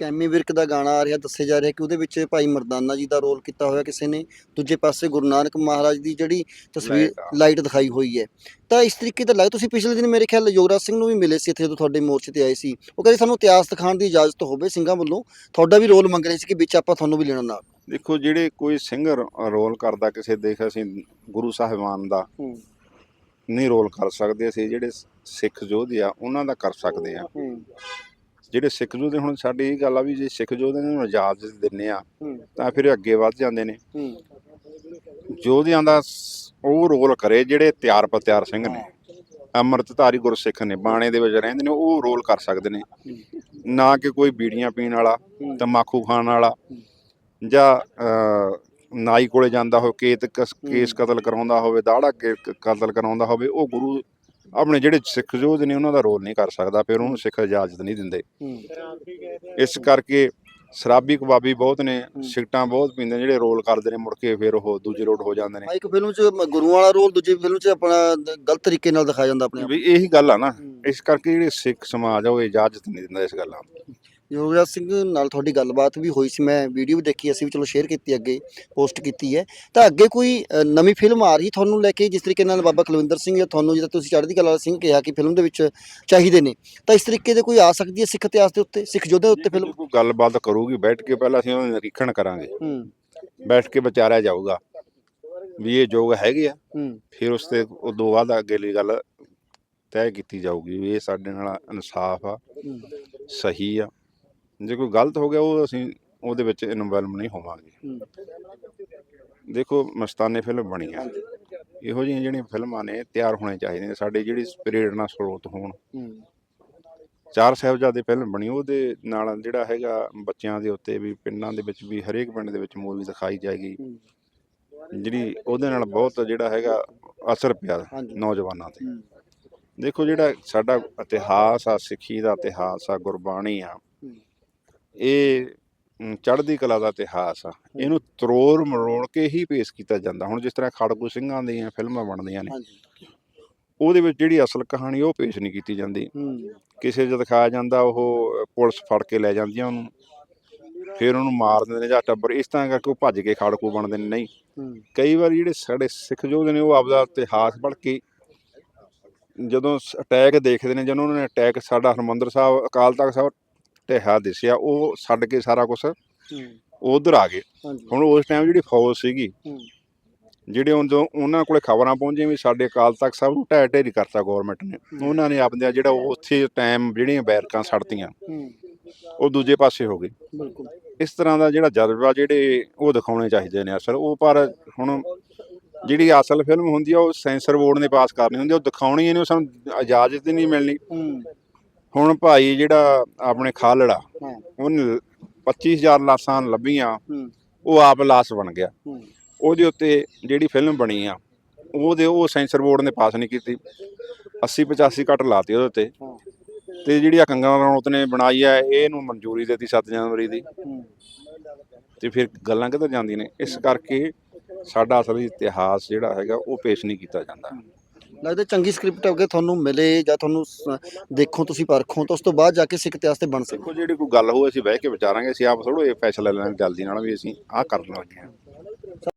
ਕੈਮੀ ਵਿਰਕ ਦਾ ਗਾਣਾ ਆ ਰਿਹਾ ਦੱਸਿਆ ਜਾ ਰਿਹਾ ਕਿ ਉਹਦੇ ਵਿੱਚ ਭਾਈ ਮਰਦਾਨਾ ਜੀ ਦਾ ਰੋਲ ਕੀਤਾ ਹੋਇਆ ਕਿਸੇ ਨੇ। ਦੂਜੇ ਪਾਸੇ ਗੁਰੂ ਨਾਨਕ ਮਹਾਰਾਜ ਦੀ ਜਿਹੜੀ ਤਸਵੀਰ। ਲਾਈਟ ਦਿਖਾਈ ਹੋਈ ਹੈ। ਤਾਂ ਇਸ ਤਰੀਕੇ ਦਾ ਲੱਗ ਤੁਸੀਂ ਪਿਛਲੇ ਦਿਨ ਮੇਰੇ ਖਿਆਲ ਯੋਗਰਾਜ ਸਿੰਘ ਨੂੰ ਵੀ ਮਿਲੇ ਸੀ ਇੱਥੇ ਜਦੋਂ ਤੁਹਾਡੇ ਮੋਰਚੇ ਤੇ ਆਏ ਸੀ। ਉਹ ਕਹਿੰਦੇ ਸਾਨੂੰ ਇਤਿਹਾਸ ਦਿਖਾਉਣ ਦੀ ਇਜਾਜ਼ਤ ਹੋਵੇ ਸਿੰਘਾਂ ਵੱਲੋਂ। ਤੁਹਾਡਾ ਵੀ ਰੋਲ ਮੰਗ ਰਹੇ ਸੀ ਕਿ ਵਿੱਚ ਆਪਾਂ ਤੁਹਾਨੂੰ ਵੀ ਲੈਣਾ ਨਾਲ। ਦੇਖੋ ਜਿਹੜੇ ਕੋਈ ਸਿੰਗਰ ਰੋਲ ਕਰਦਾ ਕਿਸੇ ਦੇਖ ਅਸੀਂ ਗੁਰੂ ਸਾਹਿਬਾਨ ਦਾ ਨਹੀਂ ਰੋਲ ਕਰ ਸਕਦੇ ਅਸੀਂ। ਜਿਹੜੇ ਸਿੱਖ ਯੋਧੇ ਆ ਉਹਨਾਂ ਦਾ ਕਰ ਸਕਦੇ ਆ। ਹੂੰ। ਜਿਹੜੇ ਸਿੱਖ ਯੋਧੇ ਹੁਣ ਸਾਡੀ ਇਹ ਗੱਲ ਆ ਵੀ ਜੇ ਸਿੱਖ ਯੋਧੇ ਨੂੰ ਇਜਾਜ਼ਤ ਦਿੰਨੇ ਆ ਤਾਂ ਫਿਰ ਅੱਗੇ ਵੱਧ ਜਾਂਦੇ ਨੇ। ਯੋਧਿਆਂ ਦਾ ਉਹ ਰੋਲ ਕਰੇ ਜਿਹੜੇ ਤਿਆਰ ਪਤਿਆਰ ਸਿੰਘ ਨੇ। ਅੰਮ੍ਰਿਤਧਾਰੀ ਗੁਰਸਿੱਖ ਨੇ ਬਾਣੇ ਦੇ ਵਿੱਚ ਰਹਿੰਦੇ ਨੇ ਉਹ ਰੋਲ ਕਰ ਸਕਦੇ ਨੇ। ਨਾ ਕਿ ਕੋਈ ਬੀੜੀਆਂ ਪੀਣ ਵਾਲਾ ਹੂੰ। ਤੰਬਾਕੂ ਖਾਣ ਵਾਲਾ ਜਾਂ ਨਾਈ ਕੋਲੇ ਜਾਂਦਾ ਹੋਵੇ ਕਸ- ਕਤਲ ਕਰਾਉਂਦਾ ਹੋਵੇ ਦਾੜਾ ਕਤਲ ਕਰਾਉਂਦਾ ਹੋਵੇ ਉਹ ਗੁਰੂ ਆਪਣੇ ਜਿਹੜੇ ਸਿੱਖ ਯੋਧ ਨੇ ਉਹਨਾਂ ਦਾ ਰੋਲ ਨਹੀਂ ਕਰ ਸਕਦਾ ਫਿਰ ਉਹਨੂੰ ਸਿੱਖ ਇਜਾਜ਼ਤ ਨਹੀਂ ਦਿੰਦੇ। ਇਸ ਕਰਕੇ ਸ਼ਰਾਬੀ ਕਬਾਬੀ ਬਹੁਤ ਨੇ ਸਿਗਟਾਂ ਬਹੁਤ ਪੀਂਦੇ ਨੇ ਜਿਹੜੇ ਰੋਲ ਕਰਦੇ ਨੇ ਮੁੜ ਕੇ ਫਿਰ ਉਹ ਦੂਜੇ ਰੋਡ ਹੋ ਜਾਂਦੇ ਨੇ। ਇੱਕ ਫਿਲਮ 'ਚ ਗੁਰੂ ਵਾਲਾ ਰੋਲ ਦੂਜੀ ਫਿਲਮ 'ਚ ਆਪਣਾ ਗਲਤ ਤਰੀਕੇ ਨਾਲ ਦਿਖਾਇਆ ਜਾਂਦਾ ਆਪਣੇ ਆਪ। ਵੀ ਇਹੀ ਗੱਲ ਆ ਨਾ। ਇਸ ਕਰਕੇ ਜਿਹੜੇ ਸਿੱਖ ਸਮਾਜ ਆ ਉਹ ਇਜਾਜ਼ਤ ਨਹੀਂ ਦਿੰਦਾ ਇਸ ਗੱਲਾਂ ਨੂੰ। ਯੋਗਰਾਜ ਸਿੰਘ ਨਾਲ ਤੁਹਾਡੀ ਗੱਲਬਾਤ ਵੀ ਹੋਈ ਸੀ ਮੈਂ ਵੀਡੀਓ ਵੀ ਦੇਖੀ ਅਸੀਂ ਵੀ ਚਲੋ ਸ਼ੇਅਰ ਕੀਤੀ ਅੱਗੇ ਪੋਸਟ ਕੀਤੀ ਹੈ। ਤਾਂ ਅੱਗੇ ਕੋਈ ਅ, ਨਵੀਂ ਫਿਲਮ ਆ ਰਹੀ ਤੁਹਾਨੂੰ ਲੈ ਕੇ ਜਿਸ ਤਰੀਕੇ ਨਾਲ ਬਾਬਾ ਕੁਲਵਿੰਦਰ ਸਿੰਘ ਜਾਂ ਤੁਹਾਨੂੰ ਜਿਹੜਾ ਤੁਸੀਂ ਚੜ੍ਹਦੀ ਕਲਾ ਸਿੰਘ ਕਿਹਾ ਕਿ ਫਿਲਮ ਦੇ ਵਿੱਚ ਚਾਹੀਦੇ ਨੇ ਤਾਂ ਇਸ ਤਰੀਕੇ ਦੇ ਕੋਈ ਆ ਸਕਦੀ ਹੈ ਸਿੱਖ ਇਤਿਹਾਸ ਦੇ ਉੱਤੇ ਸਿੱਖ ਯੋਧਿਆਂ ਉੱਤੇ ਫਿਲਮ ਕੋਈ ਗੱਲਬਾਤ ਕਰੂਗੀ ਬੈਠ ਕੇ ਪਹਿਲਾਂ ਅਸੀਂ ਉਹਨੂੰ ਨਿਰੀਖਣ ਕਰਾਂਗੇ। ਹੂੰ। ਬੈਠ ਕੇ ਵਿਚਾਰਿਆ ਜਾਊਗਾ ਵੀ ਇਹ ਯੋਗ ਹੈਗੇ ਆ। ਹੂੰ। ਫਿਰ ਉਸ ਤੇ ਉਦੋਂ ਬਾਅਦ ਅੱਗੇਲੀ ਗੱਲ ਤੈਅ ਕੀਤੀ ਜਾਊਗੀ ਵੀ ਇਹ ਸਾਡੇ ਨਾਲ ਇਨਸਾਫ ਆ ਹੂੰ, ਸਹੀ ਆ। ਜੇ ਕੋਈ ਗਲਤ ਹੋ ਗਿਆ ਉਹ ਅਸੀਂ ਉਹਦੇ ਵਿੱਚ ਇਨਵੋਲਵ ਨਹੀਂ ਹੋਵਾਂਗੇ। ਦੇਖੋ ਮਸਤਾਨੇ ਫਿਲਮ ਬਣੀ ਆ। ਇਹੋ ਜਿਹੀਆਂ ਜਿਹੜੀਆਂ ਫਿਲਮਾਂ ਨੇ ਤਿਆਰ ਹੋਣੇ ਚਾਹੀਦੇ ਨੇ। ਸਾਡੇ ਜਿਹੜੀ ਪ੍ਰੇਰਣਾ ਸਰੋਤ ਹੋਣ। ਚਾਰ ਸਾਹਿਬਜ਼ਾਦੇ ਫਿਲਮ ਬਣੀ ਉਹਦੇ ਨਾਲ ਜਿਹੜਾ ਹੈਗਾ ਬੱਚਿਆਂ ਦੇ ਉੱਤੇ ਵੀ ਪਿੰਡਾਂ ਦੇ ਵਿੱਚ ਵੀ ਹਰੇਕ ਪਿੰਡ ਦੇ ਵਿੱਚ ਮੂਵੀ ਦਿਖਾਈ ਜਾਏਗੀ। ਜਿਹੜੀ ਉਹਦੇ ਨਾਲ ਬਹੁਤ ਜਿਹੜਾ ਹੈਗਾ ਅਸਰ ਪਿਆ। ਨੌਜਵਾਨਾਂ ਤੇ। ਦੇਖੋ ਜਿਹੜਾ ਸਾਡਾ ਇਤਿਹਾਸ ਆ ਸਿੱਖੀ ਦਾ ਇਤਿਹਾਸ ਆ ਗੁਰਬਾਣੀ ਆ। ਇਹ ਚੜ੍ਹਦੀ ਕਲਾ ਦਾ ਇਤਿਹਾਸ ਆ। ਇਹਨੂੰ ਤਰੋੜ ਮਰੋੜ ਕੇ ਹੀ ਪੇਸ਼ ਕੀਤਾ ਜਾਂਦਾ। ਹੁਣ ਜਿਸ ਤਰ੍ਹਾਂ ਖੜਗੂ ਸਿੰਘਾਂ ਦੀਆਂ ਫਿਲਮਾਂ ਬਣਦੀਆਂ ਨੇ ਉਹਦੇ ਵਿੱਚ ਜਿਹੜੀ ਅਸਲ ਕਹਾਣੀ ਉਹ ਪੇਸ਼ ਨਹੀਂ ਕੀਤੀ ਜਾਂਦੀ। ਕਿਸੇ 'ਚ ਦਿਖਾਇਆ ਜਾਂਦਾ ਉਹ ਪੁਲਿਸ ਫੜ ਕੇ ਲੈ ਜਾਂਦੀਆਂ ਉਹਨੂੰ। ਫਿਰ ਉਹਨੂੰ ਮਾਰ ਦਿੰਦੇ ਨੇ ਜਾਂ ਟੱਬਰ। ਇਸ ਤਰ੍ਹਾਂ ਕਰਕੇ ਉਹ ਭੱਜ ਕੇ ਖਾੜਕੂ ਬਣਦੇ ਨੇ। ਨਹੀਂ। ਕਈ ਵਾਰ ਜਿਹੜੇ ਸਾਡੇ ਸਿੱਖ ਯੋਧੇ ਨੇ ਉਹ ਆਪਦਾ ਇਤਿਹਾਸ ਪੜ੍ਹ ਕੇ ਜਦੋਂ ਅਟੈਕ ਦੇਖਦੇ ਨੇ ਜਦੋਂ ਉਹਨਾਂ ਨੇ ਅਟੈਕ ਸਾਡਾ ਹਰਮੰਦਰ ਸਾਹਿਬ ਅਕਾਲ ਤਖਤ ਸਾਹਿਬ ਢਹਿਆ ਦਿਸਿਆ ਉਹ ਛੱਡ ਕੇ ਸਾਰਾ ਕੁਝ ਉਧਰ ਆ ਗਏ। ਹੁਣ ਉਸ ਟਾਈਮ ਜਿਹੜੀ ਫੌਜ ਸੀਗੀ ਜਿਹੜੇ ਉਹਨਾਂ ਕੋਲੇ ਖਬਰਾਂ ਪਹੁੰਚੀਆਂ ਵੀ ਸਾਡੇ ਅਕਾਲ ਤਖਤ ਸਾਹਿਬ ਨੂੰ ਢਹਿ ਢੇਰੀ ਕਰਤਾ ਗਵਰਨਮੈਂਟ ਨੇ। ਉਹਨਾਂ ਨੇ ਆਪਦੇ ਜਿਹੜਾ ਉੱਥੇ ਟਾਈਮ ਜਿਹੜੀਆਂ ਬੈਰਕਾਂ ਛੱਡਤੀਆਂ ਉਹ ਦੂਜੇ ਪਾਸੇ ਹੋ ਗਈ ਬਿਲਕੁਲ। ਇਸ ਤਰ੍ਹਾਂ ਦਾ ਜਿਹੜਾ ਜਜ਼ਬਾ ਜਿਹੜੇ ਉਹ ਦਿਖਾਉਣੇ ਚਾਹੀਦੇ ਨੇ ਅਸਲ ਉਹ ਪਰ ਹੁਣ ਜਿਹੜੀ ਅਸਲ ਫਿਲਮ ਹੁੰਦੀ ਆ ਉਹ ਸੈਂਸਰ ਬੋਰਡ ਨੇ ਪਾਸ ਕਰਨੀ ਹੁੰਦੀ ਉਹ ਦਿਖਾਉਣੀ ਉਹ ਸਾਨੂੰ ਇਜਾਜ਼ਤ ਨਹੀਂ ਮਿਲਣੀ। ਹੁਣ ਭਾਈ ਜਿਹੜਾ ਆਪਣੇ ਖਾਲੜਾ ਉਹਨੇ 25000 ਲਾਸਾਂ ਲੱਭੀਆਂ ਉਹ ਆਪ ਲਾਸ ਬਣ ਗਿਆ। ਉਹਦੇ ਉੱਤੇ ਜਿਹੜੀ ਫਿਲਮ ਬਣੀ ਆ ਉਹਦੇ ਉਹ ਸੈਂਸਰ ਬੋਰਡ ਨੇ ਪਾਸ ਨਹੀਂ ਕੀਤੀ। 80 85 ਕੱਟ ਲਾਤੇ ਉਹਦੇ ਉੱਤੇ। ਤੇ ਜਿਹੜੀ ਆ ਕੰਗਨਾ ਰਣੌਤ ਨੇ ਬਣਾਈ ਆ ਇਹਨੂੰ ਮਨਜ਼ੂਰੀ ਦਿੱਤੀ 7 ਜਨਵਰੀ ਦੀ। ਤੇ ਫਿਰ ਗੱਲਾਂ ਕਿੱਧਰ ਜਾਂਦੀਆਂ ਨੇ? ਇਸ ਕਰਕੇ ਸਾਡਾ ਅਸਲੀ ਇਤਿਹਾਸ ਜਿਹੜਾ ਹੈਗਾ ਉਹ ਪੇਸ਼ ਨਹੀਂ ਕੀਤਾ ਜਾਂਦਾ। ਲੱਗਦਾ ਚੰਗੀ ਸਕ੍ਰਿਪਟ ਅੱਗੇ ਤੁਹਾਨੂੰ ਮਿਲੇ ਜਾਂ ਤੁਹਾਨੂੰ ਸ- ਦੇਖੋ ਤੁਸੀਂ ਪਰਖੋ ਤਾਂ ਉਸ ਤੋਂ ਬਾਅਦ ਜਾ ਕੇ ਸਿੱਖ ਇਤਿਹਾਸ ਤੇ ਬਣ ਸਕੋ। ਦੇਖੋ, ਜਿਹੜੀ ਕੋਈ ਗੱਲ ਹੋਵੇ ਅਸੀਂ ਬਹਿ ਕੇ ਵਿਚਾਰਾਂਗੇ, ਅਸੀਂ ਆਪ ਥੋੜੋ ਇਹ ਫੈਸਲਾ ਲੈਣਾ, ਜਲਦੀ ਨਾਲ ਵੀ ਅਸੀਂ ਆਹ ਕਰਨ ਲੱਗੇ ਹਾਂ।